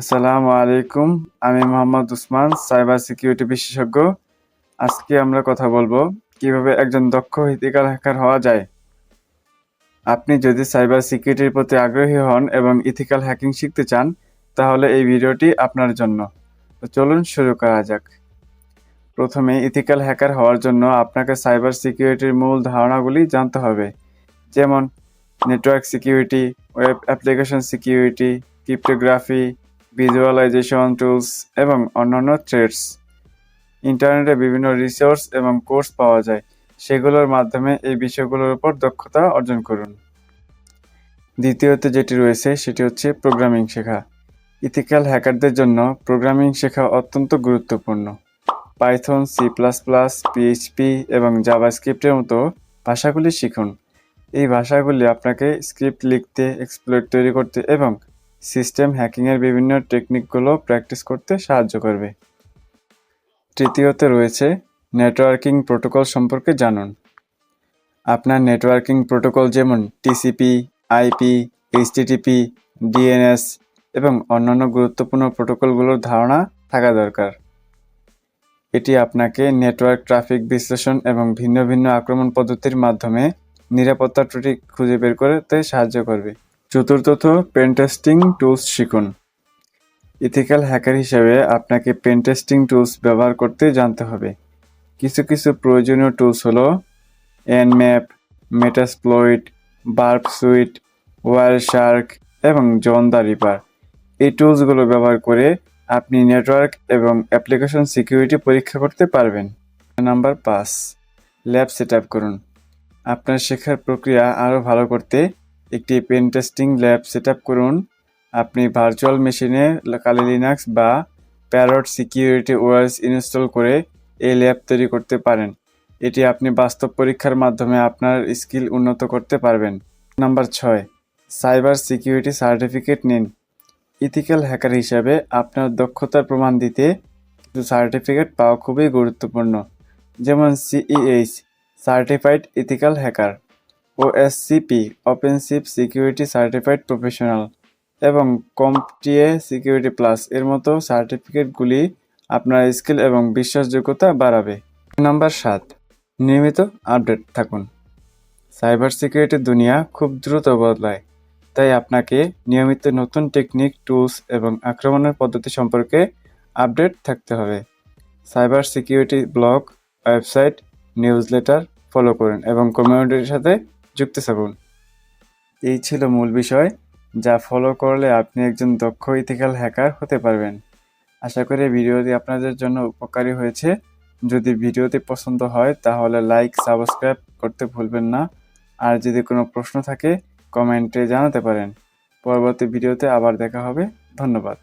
আসসালামু আলাইকুম। আমি মোহাম্মদ উসমান, সাইবার সিকিউরিটি বিশেষজ্ঞ। আজকে আমরা কথা বলব কীভাবে একজন দক্ষ ইথিক্যাল হ্যাকার হওয়া যায়। আপনি যদি সাইবার সিকিউরিটির প্রতি আগ্রহী হন এবং ইথিক্যাল হ্যাকিং শিখতে চান, তাহলে এই ভিডিওটি আপনার জন্য। তো চলুন শুরু করা যাক। প্রথমে ইথিক্যাল হ্যাকার হওয়ার জন্য আপনাকে সাইবার সিকিউরিটির মূল ধারণাগুলি জানতে হবে। যেমন, network security, web application security, cryptography visualisation tools এবং অন্যান্য থ্রেডস ইন্টারনেটে বিভিন্ন রিসোর্স এবং কোর্স পাওয়া যায়। সেগুলোর মাধ্যমে এই বিষয়গুলোর উপর দক্ষতা অর্জন করুন। দ্বিতীয়ত যেটি রয়েছে, সেটি হচ্ছে প্রোগ্রামিং শেখা। ইথিক্যাল হ্যাকারদের জন্য প্রোগ্রামিং শেখা অত্যন্ত গুরুত্বপূর্ণ। Python C plus plus PHP এবং জাভাস্ক্রিপ্টের মতো ভাষাগুলি শিখুন। এই ভাষাগুলি আপনাকে স্ক্রিপ্ট লিখতে এক্সপ্লোর তৈরি করতে এবং সিস্টেম হ্যাকিংয়ের বিভিন্ন টেকনিকগুলো প্র্যাকটিস করতে সাহায্য করবে। তৃতীয়তে রয়েছে নেটওয়ার্কিং প্রোটোকল সম্পর্কে জানুন। আপনার নেটওয়ার্কিং প্রোটোকল যেমন টিসিপি, আইপি, এইচটিটিপি, ডিএনএস এবং অন্যান্য গুরুত্বপূর্ণ প্রোটোকলগুলোর ধারণা থাকা দরকার। এটি আপনাকে নেটওয়ার্ক ট্রাফিক বিশ্লেষণ এবং ভিন্ন ভিন্ন আক্রমণ পদ্ধতির মাধ্যমে নিরাপত্তা ত্রুটি খুঁজে বের করতে সাহায্য করবে। চতুর্থত পেন টেস্টিং টুলস শিখুন। ইথিক্যাল হ্যাকার হিসেবে আপনাকে পেন টেস্টিং টুলস ব্যবহার করতে জানতে হবে। কিছু কিছু প্রয়োজনীয় টুলস হলো Nmap Metasploit Burp Suite Wireshark এবং জন দ্য রিপার এই টুলসগুলো ব্যবহার করে আপনি নেটওয়ার্ক এবং অ্যাপ্লিকেশন সিকিউরিটি পরীক্ষা করতে পারবেন। নাম্বার পাঁচ ল্যাব সেট করুন। আপনার শেখার প্রক্রিয়া আরও ভালো করতে একটি পেন টেস্টিং ল্যাব সেট করুন। আপনি ভার্চুয়াল মেশিনে কালি লিনাক্স বা প্যারট সিকিউরিটি ওয়ার্স ইনস্টল করে এই ল্যাব তৈরি করতে পারেন। এটি আপনি বাস্তব পরীক্ষার মাধ্যমে আপনার স্কিল উন্নত করতে পারবেন। নাম্বার ছয় সাইবার সিকিউরিটি সার্টিফিকেট নিন। ইথিক্যাল হ্যাকার হিসাবে আপনার দক্ষতার প্রমাণ দিতে কিছু সার্টিফিকেট পাওয়া খুবই গুরুত্বপূর্ণ। যেমন CEH certified ethical hacker OSCP ওপেনশিপ security certified professional এবং কম্পটিএ সিকিউরিটি প্লাস এর মতো সার্টিফিকেটগুলি আপনার স্কিল এবং বিশ্বাসযোগ্যতা বাড়াবে। নাম্বার সাত, নিয়মিত আপডেট থাকুন। সাইবার সিকিউরিটি দুনিয়া খুব দ্রুত বদলায়, তাই আপনাকে নিয়মিত নতুন টেকনিক, টুলস এবং আক্রমণের পদ্ধতি সম্পর্কে আপডেট থাকতে হবে। Cyber security blog, website newsletter follow করুন এবং কমিউনিটির সাথে যুক্ত থাকুন এই ছিল মূল বিষয়, যা ফলো করলে আপনি একজন দক্ষ ইথিক্যাল হ্যাকার হতে পারবেন। আশা করি ভিডিওটি আপনাদের জন্য উপকারী হয়েছে। যদি ভিডিওটি পছন্দ হয়, তাহলে লাইক সাবস্ক্রাইব করতে ভুলবেন না। আর যদি কোনো প্রশ্ন থাকে কমেন্টে জানাতে পারেন। পরবর্তী ভিডিওতে আবার দেখা হবে। ধন্যবাদ।